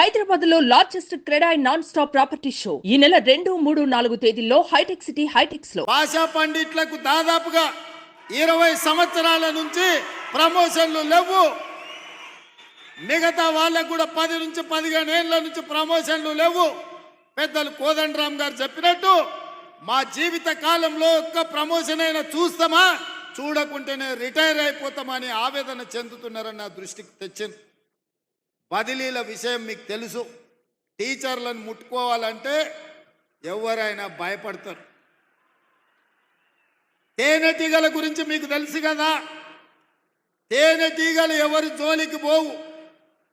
హైదరాబాద్లో largest CREDAI non stop property show. ఈ నెల రెండు మూడు నాలుగు తేదీల్లో హైటెక్ సిటీ హైటెక్స్లో భాషా పండిట్లకు దాదాపుగా ఇరవై సంవత్సరాల నుంచి ప్రమోషన్లు లేవు. మిగతా వాళ్ళకు కూడా పది నుంచి పదిహేను ఏళ్ళ నుంచి ప్రమోషన్లు లేవు. పెద్దలు కోదండరామ్ గారు చెప్పినట్టు మా జీవిత కాలంలో ఒక్క ప్రమోషన్ అయినా చూస్తామా? చూడకుంటేనే రిటైర్ అయిపోతామని ఆవేదన చెందుతున్నారని నా దృష్టికి తెచ్చింది. బదిలీల విషయం మీకు తెలుసు. టీచర్లను ముట్టుకోవాలంటే ఎవరైనా భయపడతారు. తేనెటీగల గురించి మీకు తెలుసు కదా? తేనెటీగలు ఎవరి జోలికి పోవు.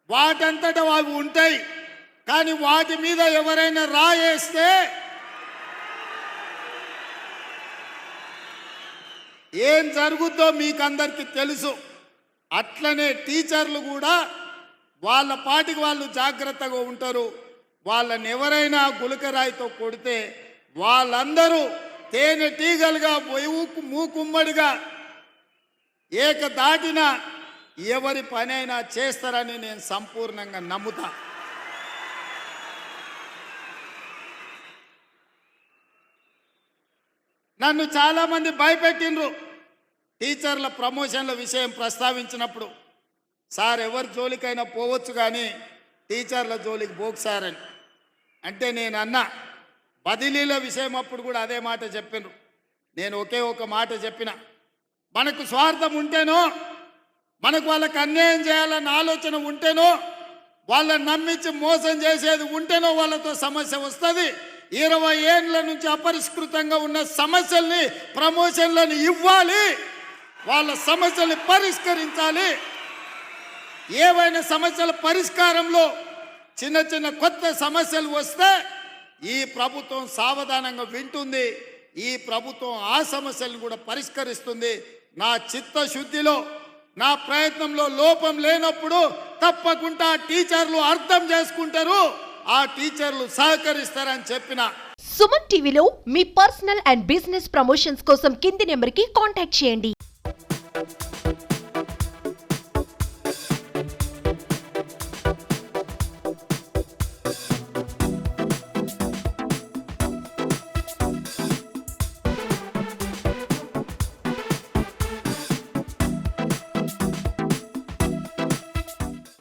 వాటంతట అవి ఉంటాయి. కానీ వాటి మీద ఎవరైనా రాయేస్తే ఏం జరుగుద్దో మీకు అందరికీ తెలుసు. అట్లనే టీచర్లు కూడా వాళ్ళ పాటికి వాళ్ళు జాగ్రత్తగా ఉంటారు. వాళ్ళని ఎవరైనా గులకరాయితో కొడితే వాళ్ళందరూ తేనెటీగలుగా పోయి మూకుమ్మడిగా ఏక దాటిన ఎవరి పనైనా చేస్తారని నేను సంపూర్ణంగా నమ్ముతా. నన్ను చాలామంది భయపెట్టిండ్రు. టీచర్ల ప్రమోషన్ల విషయం ప్రస్తావించినప్పుడు సార్ ఎవరి జోలికైనా పోవచ్చు కానీ టీచర్ల జోలికి పోకు సార్ అని. అంటే నేను అన్నా బదిలీల విషయం అప్పుడు కూడా అదే మాట చెప్పాను నేను ఒకే ఒక మాట చెప్పిన. మనకు స్వార్థం ఉంటేనో మనకు వాళ్ళకి అన్యాయం చేయాలన్న ఆలోచన ఉంటేనో వాళ్ళని నమ్మించి మోసం చేసేది ఉంటేనో వాళ్ళతో సమస్య వస్తుంది. ఇరవై ఏండ్ల నుంచి అపరిష్కృతంగా ఉన్న సమస్యల్ని ప్రమోషన్లను ఇవ్వాలి. వాళ్ళ సమస్యల్ని పరిష్కరించాలి. ఏవైనా సమస్యల పరిష్కారంలో చిన్న చిన్న కొత్త సమస్యలు వస్తే ఈ ప్రభుత్వం సావధానంగా వింటుంది. ఈ ప్రభుత్వం ఆ సమస్యలను కూడా పరిష్కరిస్తుంది. నా చిత్తశుద్ధిలో నా ప్రయత్నంలో లోపం లేనప్పుడు తప్పకుండా టీచర్లు అర్థం చేసుకుంటారు. ఆ టీచర్లు సహకరిస్తారని చెప్పిన సుమన్ టీవీలో మీ పర్సనల్ అండ్ బిజినెస్ ప్రమోషన్స్ కోసం కింది నెంబర్కి కాంటాక్ట్ చేయండి.